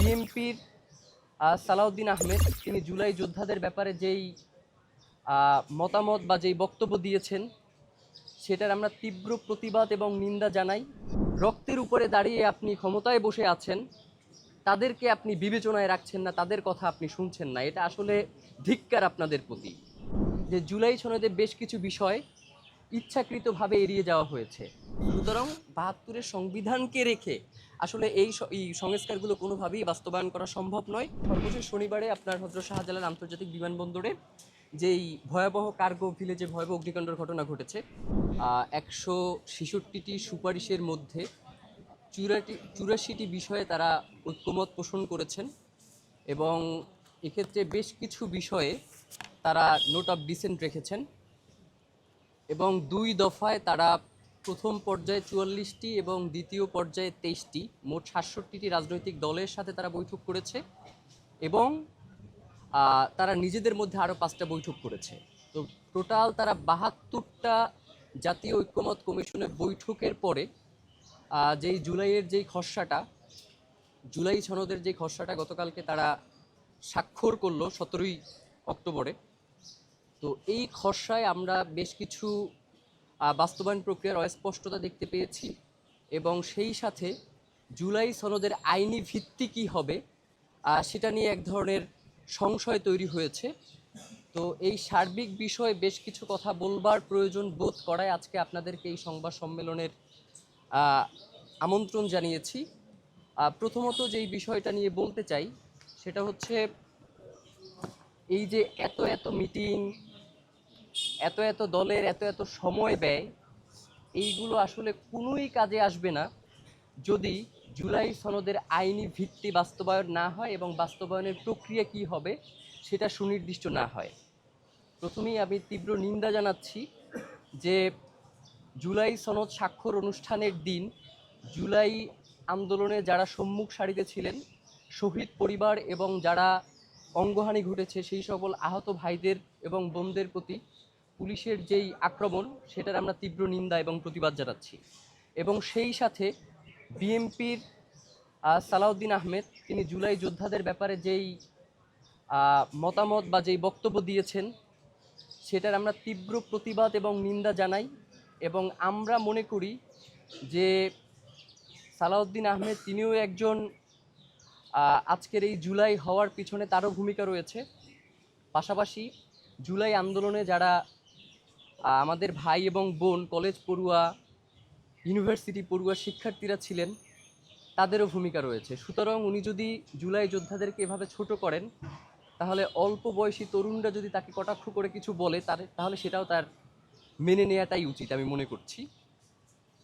বিএনপির সালাউদ্দিন আহমেদ, তিনি জুলাই যোদ্ধাদের ব্যাপারে যেই মতামত বা যেই বক্তব্য দিয়েছেন, সেটার আমরা তীব্র প্রতিবাদ এবং নিন্দা জানাই। রক্তের উপরে দাঁড়িয়ে আপনি ক্ষমতায় বসে আছেন, তাদেরকে আপনি বিবেচনায় রাখছেন না, তাদের কথা আপনি শুনছেন না। এটা আসলে ধিক্কার আপনাদের প্রতি যে জুলাই সনদে বেশ কিছু বিষয় ইচ্ছাকৃতভাবে এড়িয়ে যাওয়া হয়েছে। সুতরাং বাহাত্তরের সংবিধানকে রেখে আসলে এই সংস্কারগুলো কোনোভাবেই বাস্তবায়ন করা সম্ভব নয়। সর্বশেষ শনিবারে আপনার হজরত শাহজালাল আন্তর্জাতিক বিমানবন্দরে যেই ভয়াবহ কার্গো ভিলেজে ভয়াবহ অগ্নিকাণ্ডের ঘটনা ঘটেছে একশো ছেষট্টিটি সুপারিশের মধ্যে চুরাটি চুরাশিটি বিষয়ে তারা ঐক্যমত পোষণ করেছেন এবং এক্ষেত্রে বেশ কিছু বিষয়ে তারা নোট অফ ডিসেন্ট রেখেছেন এবং দুই দফায় তারা প্রথম পর্যায়ে চুয়াল্লিশটি এবং দ্বিতীয় পর্যায়ে তেইশটি। মোট সাতষট্টিটি রাজনৈতিক দলের সাথে তারা বৈঠক করেছে এবং তারা নিজেদের মধ্যে আরও পাঁচটা বৈঠক করেছে। তো টোটাল তারা বাহাত্তরটা জাতীয় ঐক্যমত কমিশনের বৈঠকের পরে যেই জুলাইয়ের যেই খসড়াটা, জুলাই সনদের যে খসড়াটা গতকালকে তারা স্বাক্ষর করল সতেরোই অক্টোবরে, তো এই খসড়ায় আমরা বেশ কিছু বাস্তবায়ন প্রক্রিয়ার অস্পষ্টতা দেখতে পেয়েছি এবং সেই সাথে জুলাই সনদের আইনি ভিত্তি কী হবে সেটা নিয়ে এক ধরনের সংশয় তৈরি হয়েছে। তো এই সার্বিক বিষয়ে বেশ কিছু কথা বলবার প্রয়োজন বোধ করায় আজকে আপনাদেরকে এই সংবাদ সম্মেলনের আমন্ত্রণ জানিয়েছি। প্রথমত যেই বিষয়টা নিয়ে বলতে চাই, সেটা হচ্ছে এই যে এত এত মিটিং এত এত দলের এত এত সময় ব্যয়, এইগুলো আসলে কোনোই কাজে আসবে না। যদি জুলাই সনদের আইনি ভিত্তি বাস্তবায়ন না হয় এবং বাস্তবায়নের প্রক্রিয়া কি হবে, সেটা সুনির্দিষ্ট না হয়। প্রথমেই আমি তীব্র নিন্দা জানাচ্ছি যে জুলাই সনদ স্বাক্ষর অনুষ্ঠানের দিন জুলাই আন্দোলনে যারা সম্মুখ সারিতে ছিলেন, শহীদ পরিবার এবং যারা অঙ্গহানি ঘটেছে, সেই সকল আহত ভাইদের এবং বোনদের প্রতি পুলিশের যেই আক্রমণ, সেটার আমরা তীব্র নিন্দা এবং প্রতিবাদ জানাচ্ছি। এবং সেই সাথে বিএনপির সালাউদ্দিন আহমেদ, তিনি জুলাই যোদ্ধাদের ব্যাপারে যেই মতামত বা যেই বক্তব্য দিয়েছেন, সেটার আমরা তীব্র প্রতিবাদ এবং নিন্দা জানাই। এবং আমরা মনে করি যে সালাউদ্দিন আহমেদ, তিনিও একজন আজকের এই জুলাই হওয়ার পিছনে তারও ভূমিকা রয়েছে। পাশাপাশি জুলাই আন্দোলনে যারা আমাদের ভাই এবং বোন কলেজ পড়ুয়া, ইউনিভার্সিটি পড়ুয়া শিক্ষার্থীরা ছিলেন, তাদেরও ভূমিকা রয়েছে। সুতরাং উনি যদি জুলাই যোদ্ধাদেরকে এভাবে ছোট করেন, তাহলে অল্প বয়সী তরুণরা যদি তাকে কটাক্ষ করে কিছু বলে, তার তাহলে সেটাও তার মেনে নেওয়াটাই উচিত আমি মনে করছি।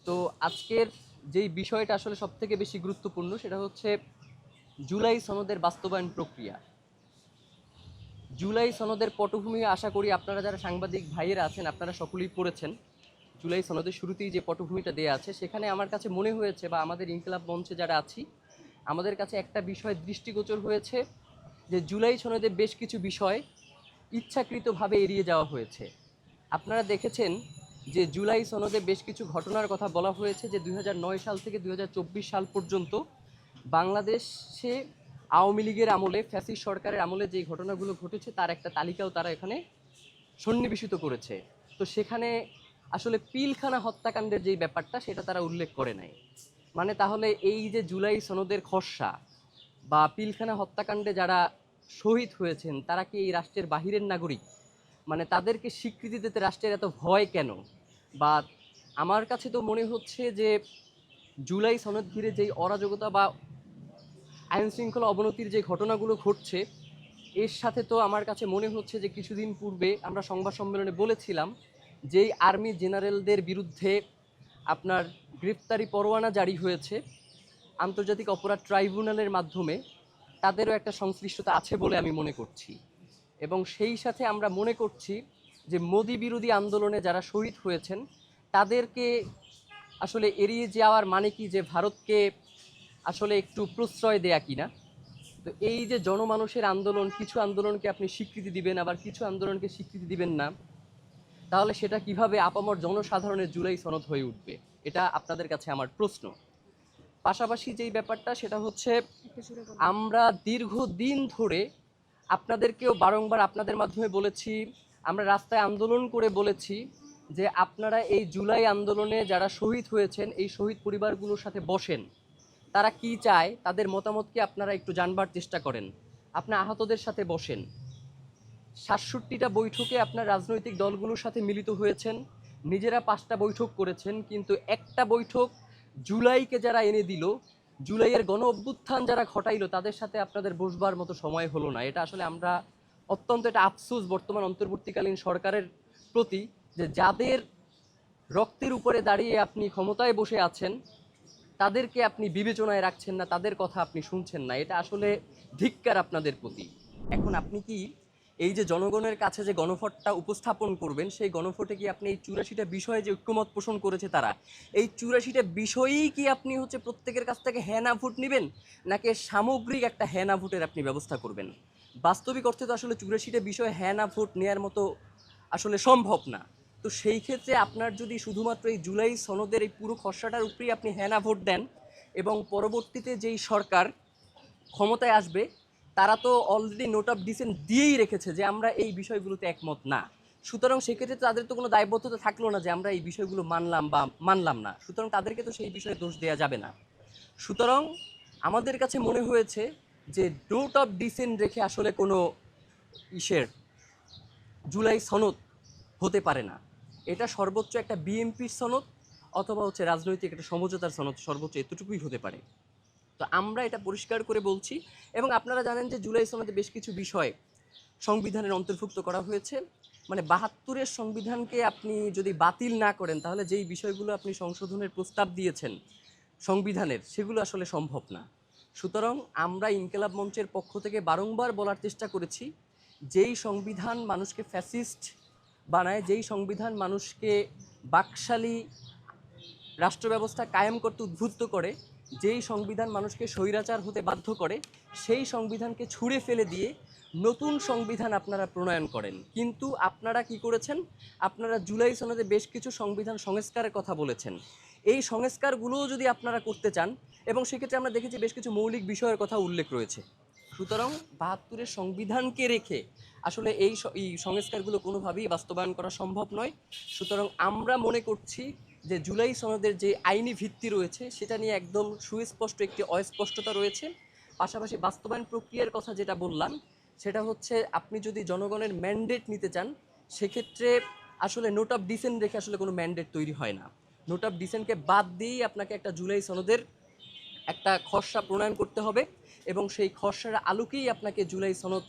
তো আজকের যেই বিষয়টা আসলে সবথেকে বেশি গুরুত্বপূর্ণ, সেটা হচ্ছে জুলাই সনদের বাস্তবায়ন প্রক্রিয়া। জুলাই সনদের পটভূমি আশা করি আপনারা যারা সাংবাদিক ভাইয়েরা আছেন, আপনারা সকলেই পড়েছেন। জুলাই সনদের শুরুতেই যে পটভূমিটা দেয়া আছে, সেখানে আমার কাছে মনে হয়েছে বা আমাদের ইনকলাব মঞ্চে যারা আছি, আমাদের কাছে একটা বিষয় দৃষ্টিগোচর হয়েছে যে জুলাই সনদে বেশ কিছু বিষয় ইচ্ছাকৃতভাবে এড়িয়ে যাওয়া হয়েছে। আপনারা দেখেছেন যে জুলাই সনদে বেশ কিছু ঘটনার কথা বলা হয়েছে যে দু হাজার নয় সাল থেকে দু হাজার চব্বিশ সাল পর্যন্ত বাংলাদেশে আওয়ামী লীগের আমলে, ফ্যাসিস্ট সরকারের আমলে যে ঘটনাগুলো ঘটেছে, তার একটা তালিকাও তারা এখানে সন্নিবেশিত করেছে। তো সেখানে আসলে পিলখানা হত্যাকাণ্ডের যে ব্যাপারটা, সেটা তারা উল্লেখ করে নাই। মানে তাহলে এই যে জুলাই সনদের খসড়া বা পিলখানা হত্যাকাণ্ডে যারা শহীদ হয়েছেন, তারা কি এই রাষ্ট্রের বাহিরের নাগরিক? মানে তাদেরকে স্বীকৃতি দিতে রাষ্ট্রের এত ভয় কেন? বা আমার কাছে তো মনে হচ্ছে যে জুলাই সনদ ঘিরে যেই অরাজকতা বা আইন শৃঙ্খলা অবনতির যে ঘটনাগুলো ঘটছে, এর সাথে তো আমার কাছে মনে হচ্ছে যে কিছুদিন পূর্বে আমরা সংবাদ সম্মেলনে বলেছিলাম যেই আর্মি জেনারেলদের বিরুদ্ধে আপনার গ্রেফতারি পরোয়ানা জারি হয়েছে। আন্তর্জাতিক অপরাধ ট্রাইব্যুনালের মাধ্যমে তাদেরও একটা সংশ্লিষ্টতা আছে বলে আমি মনে করছি। এবং সেই সাথে আমরা মনে করছি যে মোদি বিরোধী আন্দোলনে যারা শহীদ হয়েছেন, তাদেরকে আসলে এড়িয়ে যাওয়ার মানে কি যে ভারতকে আসলে একটু প্রশ্রয় দেয়া কিনা? তো এই যে জনমানুষের আন্দোলন, কিছু আন্দোলনকে আপনি স্বীকৃতি দিবেন, আবার কিছু আন্দোলনকে স্বীকৃতি দিবেন না, তাহলে সেটা কীভাবে আপামর জনসাধারণের জুলাই সনদ হয়ে উঠবে? এটা আপনাদের কাছে আমার প্রশ্ন। পাশাপাশি যেই ব্যাপারটা, সেটা হচ্ছে আমরা দীর্ঘদিন ধরে আপনাদেরকেও বারংবার আপনাদের মাধ্যমে বলেছি, আমরা রাস্তায় আন্দোলন করে বলেছি যে আপনারা এই জুলাই আন্দোলনে যারা শহীদ হয়েছেন, এই শহীদ পরিবারগুলোর সাথে বসেন। তারা কি চায়, তাদের মতামতকে আপনারা একটু জানবার চেষ্টা করেন। আপনার আহতদের সাথে বসেন। সাতষট্টিটা বৈঠকে আপনার রাজনৈতিক দলগুলোর সাথে মিলিত হয়েছেন। নিজেরা পাঁচটা বৈঠক করেছেন, কিন্তু একটা বৈঠক জুলাইকে যারা এনে দিল, জুলাইয়ের গণ অভ্যুত্থান যারা ঘটাইলো, তাদের সাথে আপনাদের বসবার মতো সময় হলো না। এটা আসলে আমরা অত্যন্ত এটা আফসোস বর্তমান অন্তর্বর্তীকালীন সরকারের প্রতি যে যাদের রক্তের উপরে দাঁড়িয়ে আপনি ক্ষমতায় বসে আছেন তাদেরকে আপনি বিবেচনায় রাখছেন না, তাদের কথা আপনি শুনছেন না। এটা আসলে ধিক্কার আপনাদের প্রতি। এখন আপনি কি এই যে জনগণের কাছে যে গণভোটটা উপস্থাপন করবেন, সেই গণভোটে কি আপনি এই চুরাশিটা বিষয়ে যে ঐক্যমত পোষণ করেছে তারা, এই চুরাশিটা বিষয়েই কি আপনি হচ্ছে প্রত্যেকের কাছ থেকে হ্যাঁ না ভোট নেবেন, নাকি সামগ্রিক একটা হ্যাঁ না ভোটের আপনি ব্যবস্থা করবেন? বাস্তবিক অর্থে তো আসলে চুরাশিটা বিষয়ে হ্যাঁ না ভোট নেওয়ার মতো আসলে সম্ভব না। তো সেই ক্ষেত্রে আপনার যদি শুধুমাত্র এই জুলাই সনদের এই পুরো খসড়াটার উপরেই আপনি হ্যানা ভোট দেন এবং পরবর্তীতে যেই সরকার ক্ষমতায় আসবে, তারা তো অলরেডি নোট অফ ডিসেন্ট দিয়েই রেখেছে যে আমরা এই বিষয়গুলোতে একমত না। সুতরাং সেক্ষেত্রে তাদের তো কোনো দায়বদ্ধতা থাকল না যে আমরা এই বিষয়গুলো মানলাম বা মানলাম না। সুতরাং তাদেরকে তো সেই বিষয়ে দোষ দেওয়া যাবে না। সুতরাং আমাদের কাছে মনে হয়েছে যে নোট অফ ডিসেন্ট রেখে আসলে কোনো ইসের জুলাই সনদ হতে পারে না। এটা সর্বোচ্চ একটা বিএমপির সনদ অথবা হচ্ছে রাজনৈতিক একটা সমঝোতার সনদ সর্বোচ্চ এতটুকুই হতে পারে। তো আমরা এটা পরিষ্কার করে বলছি এবং আপনারা জানেন যে জুলাই সনদে বেশ কিছু বিষয় সংবিধানের অন্তর্ভুক্ত করা হয়েছে। মানে বাহাত্তরের সংবিধানকে আপনি যদি বাতিল না করেন, তাহলে যেই বিষয়গুলো আপনি সংশোধনের প্রস্তাব দিয়েছেন সংবিধানের, সেগুলো আসলে সম্ভব না। সুতরাং আমরা ইনকেলাব মঞ্চের পক্ষ থেকে বারংবার বলার চেষ্টা করেছি, যেই সংবিধান মানুষকে ফ্যাসিস্ট বানায়, যেই সংবিধান মানুষকে বাকশালী রাষ্ট্র ব্যবস্থা কায়েম করতে উদ্বুদ্ধ করে, যেই সংবিধান মানুষকে স্বৈরাচার হতে বাধ্য করে, সেই সংবিধানকে ছুঁড়ে ফেলে দিয়ে নতুন সংবিধান আপনারা প্রণয়ন করেন। কিন্তু আপনারা কি করেছেন? আপনারা জুলাই সনদে বেশ কিছু সংবিধান সংস্কারের কথা বলেছেন। এই সংস্কারগুলোও যদি আপনারা করতে চান, এবং সেক্ষেত্রে আমরা দেখেছি বেশ কিছু মৌলিক বিষয়ের কথা উল্লেখ রয়েছে। সুতরাং বাহাত্তরের সংবিধানকে রেখে আসলে এই সংস্কারগুলো কোনোভাবেই বাস্তবায়ন করা সম্ভব নয়। সুতরাং আমরা মনে করছি যে জুলাই সনদের যে আইনি ভিত্তি রয়েছে, সেটা নিয়ে একদম সুস্পষ্ট একটি অস্পষ্টতা রয়েছে। পাশাপাশি বাস্তবায়ন প্রক্রিয়ার কথা যেটা বললাম, সেটা হচ্ছে আপনি যদি জনগণের ম্যান্ডেট নিতে চান, সেক্ষেত্রে আসলে নোট অফ ডিসেন্ট রেখে আসলে কোনো ম্যান্ডেট তৈরি হয় না। নোট অফ ডিসেন্টকে বাদ দিয়েই আপনাকে একটা জুলাই সনদের একটা খসড়া প্রণয়ন করতে হবে এবং সেই খসড়ার আলোকেই আপনাকে জুলাই সনদ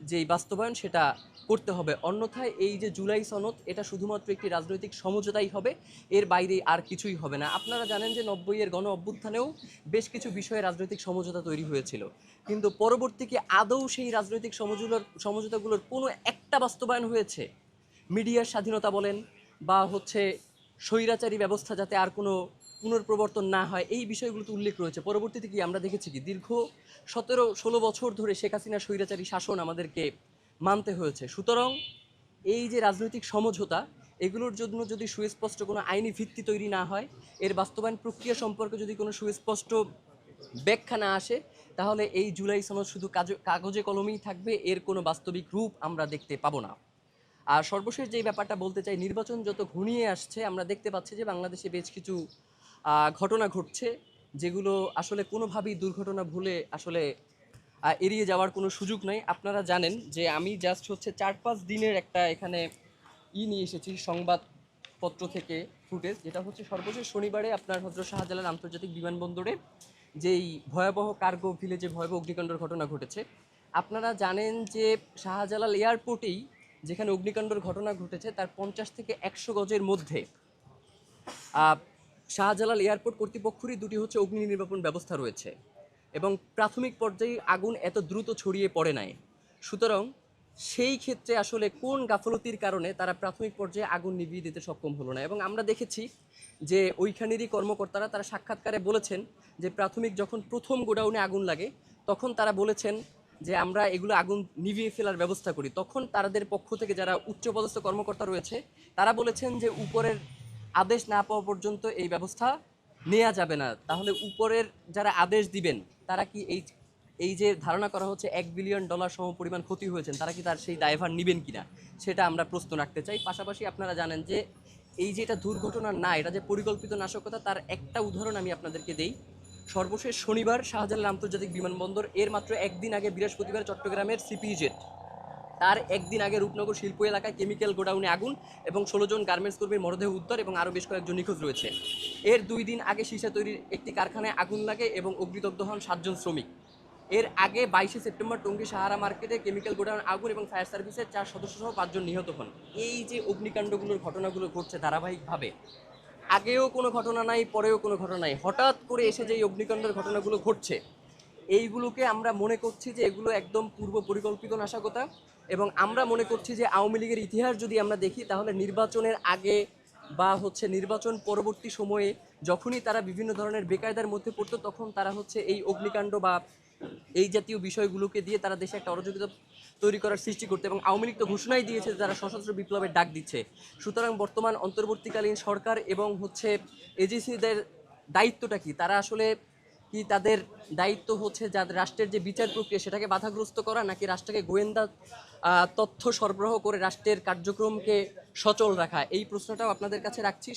যেই বাস্তবায়ন সেটা করতে হবে। অন্যথায় এই যে জুলাই সনদ, এটা শুধুমাত্র একটি রাজনৈতিক সমঝোতাই হবে, এর বাইরে আর কিছুই হবে না। আপনারা জানেন যে নব্বইয়ের গণ অভ্যুত্থানেও বেশ কিছু বিষয়ে রাজনৈতিক সমঝোতা তৈরি হয়েছিল। কিন্তু পরবর্তীকে আদৌ সেই রাজনৈতিক সমঝোতার সমঝোতাগুলোর কোনো একটা বাস্তবায়ন হয়েছে? মিডিয়ার স্বাধীনতা বলেন বা হচ্ছে স্বৈরাচারী ব্যবস্থা যাতে আর কোনো পুনর্প্রবর্তন না হয়, এই বিষয়গুলোতে উল্লেখ রয়েছে। পরবর্তীতে কি আমরা দেখেছি কি? দীর্ঘ সতেরো, ষোলো বছর ধরে শেখ হাসিনার স্বৈরাচারী শাসন আমাদেরকে মানতে হয়েছে। সুতরাং এই যে রাজনৈতিক সমঝোতা, এগুলোর জন্য যদি সুস্পষ্ট কোনো আইনি ভিত্তি তৈরি না হয়, এর বাস্তবায়ন প্রক্রিয়া সম্পর্কে যদি কোনো সুস্পষ্ট ব্যাখ্যা না আসে, তাহলে এই জুলাই সনদ শুধু কাগজে কলমেই থাকবে, এর কোনো বাস্তবিক রূপ আমরা দেখতে পাবো না। আর সর্বশেষ যেই ব্যাপারটা বলতে চাই, নির্বাচন যত ঘনিয়ে আসছে, আমরা দেখতে পাচ্ছি যে বাংলাদেশে বেশ কিছু ঘটনা ঘটছে যেগুলো আসলে কোনোভাবেই দুর্ঘটনা ভুলে আসলে এড়িয়ে যাওয়ার কোনো সুযোগ নাই। আপনারা জানেন যে আমি জাস্ট হচ্ছে চার পাঁচ দিনের একটা এখানে ই নিয়ে এসেছি সংবাদপত্র থেকে ফুটেজ যেটা হচ্ছে সর্বশেষ শনিবারে আপনার হজরত শাহজালাল আন্তর্জাতিক বিমানবন্দরে যেই ভয়াবহ কার্গো ভিলেজে ভয়াবহ অগ্নিকাণ্ডের ঘটনা ঘটেছে। আপনারা জানেন যে শাহজালাল এয়ারপোর্টেই যেখানে অগ্নিকাণ্ডের ঘটনা ঘটেছে, তার পঞ্চাশ থেকে একশো গজের মধ্যে শাহজালাল এয়ারপোর্ট কর্তৃপক্ষেরই দুটি হচ্ছে অগ্নি নির্বাপন ব্যবস্থা রয়েছে এবং প্রাথমিক পর্যায়ে আগুন এত দ্রুত ছড়িয়ে পড়ে নাই। সুতরাং সেই ক্ষেত্রে আসলে কোন গাফলতির কারণে তারা প্রাথমিক পর্যায়ে আগুন নিভিয়ে দিতে সক্ষম হলো না? এবং আমরা দেখেছি যে ওইখানেরই কর্মকর্তারা তারা সাক্ষাৎকারে বলেছেন যে প্রাথমিক যখন প্রথম গোডাউনে আগুন লাগে, তখন তারা বলেছেন যে আমরা এগুলো আগুন নিভিয়ে ফেলার ব্যবস্থা করি। তখন তাদের পক্ষ থেকে যারা উচ্চপদস্থ কর্মকর্তা রয়েছে, তারা বলেছেন যে উপরের আদেশ না পাওয়া পর্যন্ত এই ব্যবস্থা নেওয়া যাবে না। তাহলে উপরের যারা আদেশ দিবেন, তারা কি এই এই যে ধারণা করা হচ্ছে এক বিলিয়ন ডলার সম পরিমাণ ক্ষতি হয়েছেন, তারা কি তার সেই দায়ভার নেবেন কিনা? সেটা আমরা প্রশ্ন রাখতে চাই। পাশাপাশি আপনারা জানেন যে এই যে এটা দুর্ঘটনা না, এটা যে পরিকল্পিত নাশকতা, তার একটা উদাহরণ আমি আপনাদেরকে দেই। সর্বশেষ শনিবার শাহজালাল আন্তর্জাতিক বিমানবন্দর, এর মাত্র একদিন আগে বৃহস্পতিবার চট্টগ্রামের সিপিজেট তার একদিন আগে রূপনগর শিল্প এলাকায় কেমিক্যাল গোডাউনে আগুন এবং ষোলো জন গার্মেন্টস কর্মীর মরদেহ উদ্ধার এবং আরও বেশ কয়েকজন নিখোঁজ রয়েছে। এর দুই দিন আগে সীসা তৈরির একটি কারখানায় আগুন লাগে এবং অগ্নিদগ্ধ হন সাতজন শ্রমিক। এর আগে বাইশে সেপ্টেম্বর টঙ্গী সাহারা মার্কেটে কেমিক্যাল গোডাউন আগুন এবং ফায়ার সার্ভিসের চার সদস্য সহ পাঁচজন নিহত হন। এই যে অগ্নিকাণ্ডগুলোর ঘটনাগুলো ঘটছে ধারাবাহিকভাবে, আগেও কোনো ঘটনা নাই, পরেও কোনো ঘটনা নাই। হঠাৎ করে এসে যে এই অগ্নিকাণ্ডের ঘটনাগুলো ঘটছে এইগুলোকে আমরা মনে করছি যে এগুলো একদম পূর্ব পরিকল্পিত নাশকতা এবং আমরা মনে করছি যে আওয়ামী লীগের ইতিহাস যদি আমরা দেখি, তাহলে নির্বাচনের আগে বা হচ্ছে নির্বাচন পরবর্তী সময়ে যখনই তারা বিভিন্ন ধরনের বেকায়দার মধ্যে পড়তো, তখন তারা হচ্ছে এই অগ্নিকাণ্ড বা এই জাতীয় বিষয়গুলোকে দিয়ে তারা দেশে একটা অরাজকতা তৈরি করার সৃষ্টি করতে এবং আওয়ামী লীগ তো ঘোষণাই দিয়েছে যে তারা সশস্ত্র বিপ্লবের ডাক দিচ্ছে। সুতরাং বর্তমান অন্তর্বর্তীকালীন সরকার এবং হচ্ছে এজেন্সিদের দায়িত্বটা কি? তারা আসলে কি তাদের দায়িত্ব হচ্ছে যাদের রাষ্ট্রের যে বিচার প্রক্রিয়া সেটাকে বাধাগ্রস্ত করা, নাকি রাষ্ট্রকে গোয়েন্দা তথ্য সরবরাহ করে রাষ্ট্রের কার্যক্রমকে সচল রাখা? এই প্রশ্নটাও আপনাদের কাছে রাখছি।